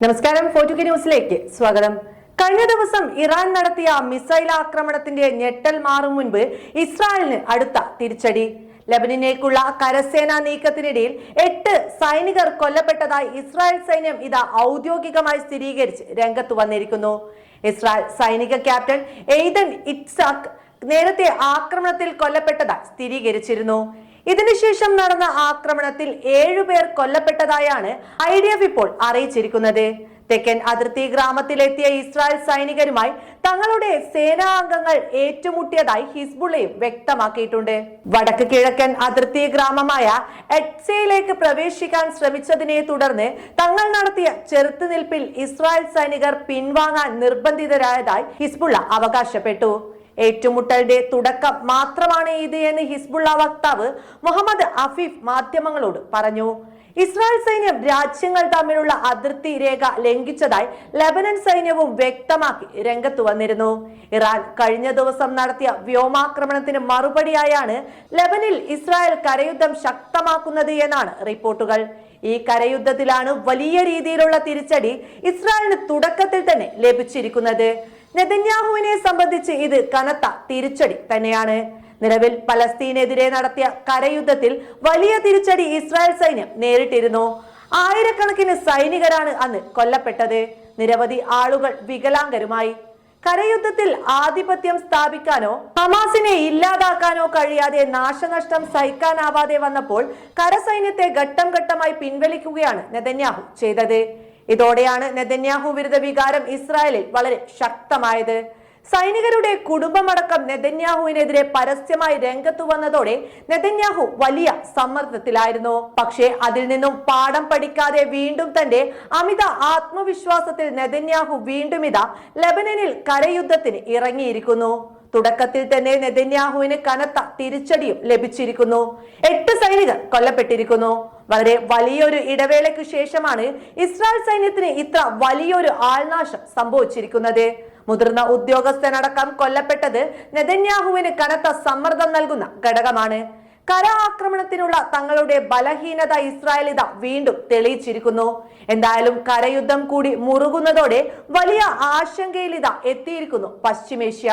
നമസ്കാരം ഫോർട്ടുകെ ന്യൂസിലേക്ക് സ്വാഗതം. കഴിഞ്ഞ ദിവസം ഇറാൻ നടത്തിയ മിസൈൽ ആക്രമണത്തിന്റെ ഞെട്ടൽ മാറും മുൻപ് ഇസ്രായേലിന് അടുത്ത തിരിച്ചടി. ലബനിനേക്കുള്ള കരസേനാ നീക്കത്തിനിടയിൽ എട്ട് സൈനികർ കൊല്ലപ്പെട്ടതായി ഇസ്രായേൽ സൈന്യം ഇത് ഔദ്യോഗികമായി സ്ഥിരീകരിച്ച് രംഗത്ത് വന്നിരിക്കുന്നു. ഇസ്രായേൽ സൈനിക ക്യാപ്റ്റൻ എയ്തൻ ഇറ്റ്സാഖ് നേരത്തെ ആക്രമണത്തിൽ കൊല്ലപ്പെട്ടതായി സ്ഥിരീകരിച്ചിരുന്നു. ഇതിനുശേഷം നടന്ന ആക്രമണത്തിൽ ഏഴുപേർ കൊല്ലപ്പെട്ടതായാണ് ഐ ഡി എഫ് ഇപ്പോൾ അറിയിച്ചിരിക്കുന്നത്. തെക്കൻ അതിർത്തി ഗ്രാമത്തിലെത്തിയ ഇസ്രായേൽ സൈനികരുമായി തങ്ങളുടെ സേനാ അംഗങ്ങൾ ഏറ്റുമുട്ടിയതായി ഹിസ്ബുള്ളയും വ്യക്തമാക്കിയിട്ടുണ്ട്. വടക്ക് കിഴക്കൻ അതിർത്തി ഗ്രാമമായ എഡ്സയിലേക്ക് പ്രവേശിക്കാൻ ശ്രമിച്ചതിനെ തുടർന്ന് തങ്ങൾ നടത്തിയ ചെറുത്തുനിൽപ്പിൽ ഇസ്രായേൽ സൈനികർ പിൻവാങ്ങാൻ നിർബന്ധിതരായതായി ഹിസ്ബുള്ള അവകാശപ്പെട്ടു. ഏറ്റുമുട്ടലിന്റെ തുടക്കം മാത്രമാണ് ഇത് എന്ന് ഹിസ്ബുള്ള വക്താവ് മുഹമ്മദ് അഫീഫ് മാധ്യമങ്ങളോട് പറഞ്ഞു. ഇസ്രായേൽ സൈന്യം രാജ്യങ്ങൾ തമ്മിലുള്ള അതിർത്തി രേഖ ലംഘിച്ചതായി ലബനൻ സൈന്യവും വ്യക്തമാക്കി രംഗത്തു വന്നിരുന്നു. ഇറാൻ കഴിഞ്ഞ ദിവസം നടത്തിയ വ്യോമാക്രമണത്തിന് മറുപടിയായാണ് ലബനിൽ ഇസ്രായേൽ കരയുദ്ധം ശക്തമാക്കുന്നത് എന്നാണ് റിപ്പോർട്ടുകൾ. ഈ കരയുദ്ധത്തിലാണ് വലിയ രീതിയിലുള്ള തിരിച്ചടി ഇസ്രായേലിന് തുടക്കത്തിൽ തന്നെ ലഭിച്ചിരിക്കുന്നത്. നെതന്യാഹുവിനെ സംബന്ധിച്ച് ഇത് കനത്ത തിരിച്ചടി തന്നെയാണ്. നിലവിൽ പലസ്തീനെതിരെ നടത്തിയ കരയുദ്ധത്തിൽ വലിയ തിരിച്ചടി ഇസ്രായേൽ സൈന്യം നേരിട്ടിരുന്നു. ആയിരക്കണക്കിന് സൈനികരാണ് അന്ന് കൊല്ലപ്പെട്ടത്. നിരവധി ആളുകൾ വികലാംഗരുമായി. കരയുദ്ധത്തിൽ ആധിപത്യം സ്ഥാപിക്കാനോ ഹമാസിനെ ഇല്ലാതാക്കാനോ കഴിയാതെ നാശനഷ്ടം സഹിക്കാനാവാതെ വന്നപ്പോൾ കരസൈന്യത്തെ ഘട്ടം ഘട്ടമായി പിൻവലിക്കുകയാണ് നെതന്യാഹു ചെയ്തത്. ഇതോടെയാണ് നെതന്യാഹു വിരുദ്ധ വികാരം ഇസ്രായേലിൽ വളരെ ശക്തമായത്. സൈനികരുടെ കുടുംബമടക്കം നെതന്യാഹുവിനെതിരെ പരസ്യമായി രംഗത്തു വന്നതോടെ നെതന്യാഹു വലിയ സമ്മർദ്ദത്തിലായിരുന്നു. പക്ഷേ അതിൽ നിന്നും പാഠം പഠിക്കാതെ വീണ്ടും തന്റെ അമിത ആത്മവിശ്വാസത്തിൽ നെതന്യാഹു വീണ്ടും ഇതാ ലബനനിൽ കരയുദ്ധത്തിന് ഇറങ്ങിയിരിക്കുന്നു. തുടക്കത്തിൽ തന്നെ നെതന്യാഹുവിന് കനത്ത തിരിച്ചടിയും ലഭിച്ചിരിക്കുന്നു. എട്ട് സൈനികർ കൊല്ലപ്പെട്ടിരിക്കുന്നു. വളരെ വലിയൊരു ഇടവേളയ്ക്ക് ശേഷമാണ് ഇസ്രായേൽ സൈന്യത്തിന് ഇത്ര വലിയൊരു ആൾനാശം സംഭവിച്ചിരിക്കുന്നത്. മുതിർന്ന ഉദ്യോഗസ്ഥനടക്കം കൊല്ലപ്പെട്ടത് നെതന്യാഹുവിന് കനത്ത സമ്മർദ്ദം നൽകുന്ന ഘടകമാണ്. കര ആക്രമണത്തിനുള്ള തങ്ങളുടെ ബലഹീനത ഇസ്രായേൽ ഇത വീണ്ടും തെളിയിച്ചിരിക്കുന്നു. എന്തായാലും കരയുദ്ധം കൂടി മുറുകുന്നതോടെ വലിയ ആശങ്കയിൽ ഇതാ എത്തിയിരിക്കുന്നു പശ്ചിമേഷ്യ.